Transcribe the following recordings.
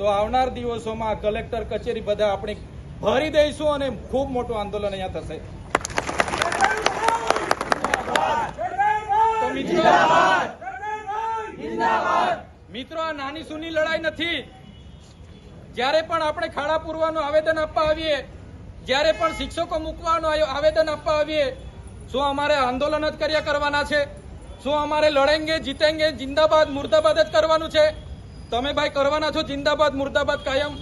તો આવનાર દિવસોમાં કલેક્ટર કચેરી બધા આપણે ભરી દઈશું અને ખૂબ મોટું આંદોલન અહીંયા થશે. મિત્રો આ નાની સુની લડાઈ નથી. જ્યારે પણ આપણે ખાડા પૂરવાનું આવેદન આપવા આવીએ, જ્યારે પણ શિક્ષકો મૂકવાનું આવેદન આપવા આવીએ, શું અમારે આંદોલન જ કર્યા કરવાના છે? શું અમારે લડેંગે, જીતેંગે, જિંદાબાદ, મુર્દાબાદ જ કરવાનું છે? તમે ભાઈ કરવાના છો જિંદાબાદ મુર્દાબાદ કાયમ?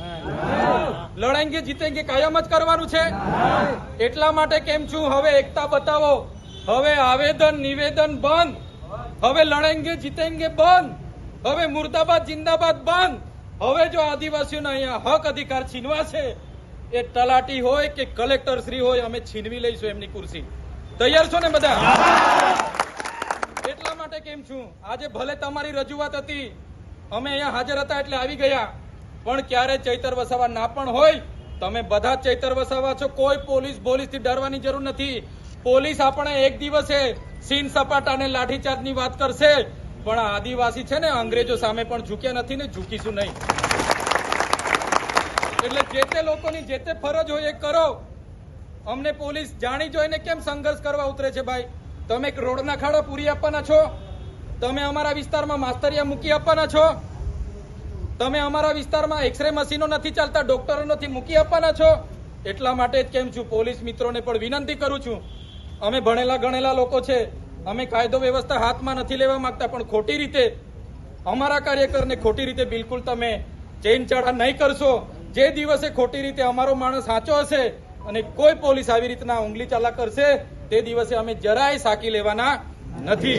લડેંગે જીતેંગે કાયમ જ કરવાનું છે? એટલા માટે કેમ છું? હવે એકતા બતાવો. હવે આવેદન નિવેદન બંધ. હવે લડેંગે જીતેંગે બંધ. હવે મુર્દાબાદ જિંદાબાદ બંધ. હવે જો આદિવાસીઓને અહીંયા હક અધિકાર છીનવા છે એ તલાટી હોય કે કલેક્ટર શ્રી હોય અમે છીનવી લઈશું એમની કુર્સી તૈયાર છો ને બધા? એટલા માટે કેમ છું? આજે ભલે તમારી રજૂઆત હતી અમે અહીંયા હાજર હતા એટલે આવી ગયા. પણ ક્યારે ચૈતર વસાવા ના પણ હોય, તમે બધા ચૈતર વસાવા છો, કોઈ પોલીસ પોલીસથી ડરવાની જરૂર નથી. પોલીસ આપણે એક દિવસે સીન સપાટા અને લાઠીચાર્જની વાત કરશે. પણ આદિવાસી છે ને, અંગ્રેજો સામે પણ ઝૂક્યા નથી ને, ઝૂકીશું નહીં. એટલે જે તે લોકોની જે તે ફરજ હોય એ કરો. અમને પોલીસ જાણી જોઈને કેમ સંઘર્ષ કરવા ઉતરે છે ભાઈ? તમે એક રોડના ખાડા પૂરી આપવાના છો? તમે અમારા વિસ્તારમાં માસ્તરિયા મૂકી આપવાના છો? તમે અમારા વિસ્તારમાં એક્સરે મશીનો નથી ચાલતા, ડોક્ટરો નથી મૂકી આપવાના છો? એટલા માટે જ કેમ છું? પોલીસ મિત્રોને પણ વિનંતી કરું છું. અમે ભણેલા ગણેલા લોકો છે. અમે કાયદો વ્યવસ્થા હાથમાં નથી લેવા માંગતા, પણ ખોટી રીતે, અમારા કાર્યકરને ખોટી રીતે બિલકુલ તમે ચેન ચડા નહીં કરશો. જે દિવસે ખોટી રીતે અમારો માણસ સાચો હશે અને કોઈ પોલીસ આવી રીતના ઉંગલી ચાલા કરશે, તે દિવસે અમે જરાય સાકી લેવાના નથી.